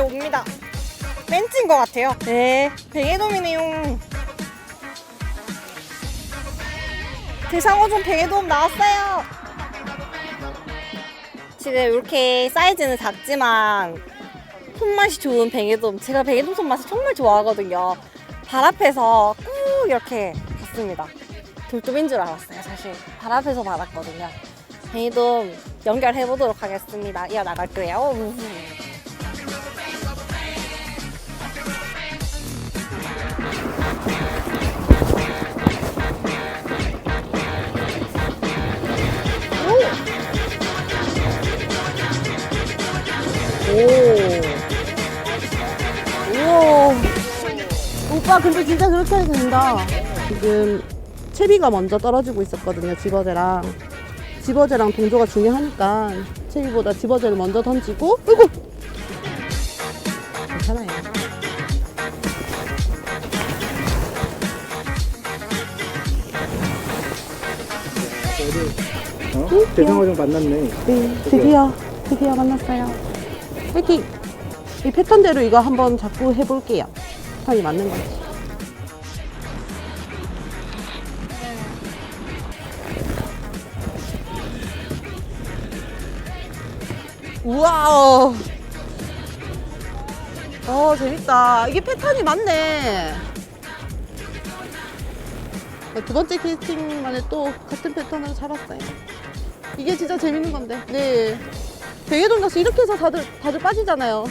옵니다. 벤츠인 것 같아요. 네, 뱅에돔이네요. 대상어종 뱅에돔 나왔어요. 지금 이렇게 사이즈는 작지만 손맛이 좋은 뱅에돔. 제가 뱅에돔 손맛을 정말 좋아하거든요. 발 앞에서 꾹 이렇게 봤습니다. 돌돔인 줄 알았어요, 사실. 발 앞에서 받았거든요. 뱅에돔 연결해 보도록 하겠습니다. 이어 나갈 거예요. 우와. 오빠 근데 진짜 그렇게 해도 된다. 지금 채비가 먼저 떨어지고 있었거든요. 집어제랑. 집어제랑 동조가 중요하니까 채비보다 집어제를 먼저 던지고 으구! 괜찮아요. 어? 대상어 좀 만났네. 네, 드디어 드디어 만났어요. 화이팅! 이 패턴대로 이거 한번 자꾸 해볼게요. 패턴이 맞는 건지. 우와우! 어, 재밌다. 이게 패턴이 맞네. 네, 두 번째 캐스팅 만에 또 같은 패턴으로 잡았어요. 이게 진짜 재밌는 건데. 네. 낚시 이렇게 해서 다들, 다들 빠지잖아요.